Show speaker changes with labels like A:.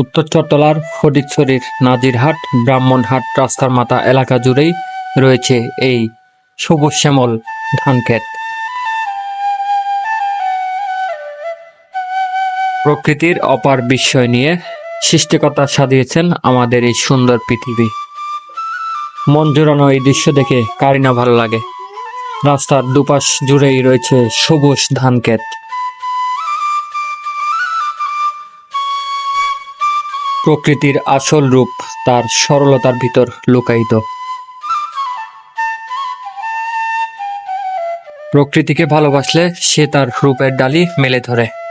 A: উত্তর চট্টলার ফটিকছড়ির নাজিরহাট, ব্রাহ্মণহাট রাস্তার মাথা এলাকা জুড়েই রয়েছে এই সবুজ শ্যামল ধানক্ষেত। প্রকৃতির অপার বিস্ময় নিয়ে সৃষ্টিকর্তা সাজিয়েছেন আমাদের এই সুন্দর পৃথিবী। মন জোড়ানো এই দৃশ্য দেখে কারি না ভালো লাগে। রাস্তার দুপাশ জুড়েই রয়েছে সবুজ ধানক্ষেত। প্রকৃতির আসল রূপ তার সরলতার ভিতর লুকায়িত। প্রকৃতিকে ভালোবাসলে সে তার রূপের ডালি মেলে ধরে।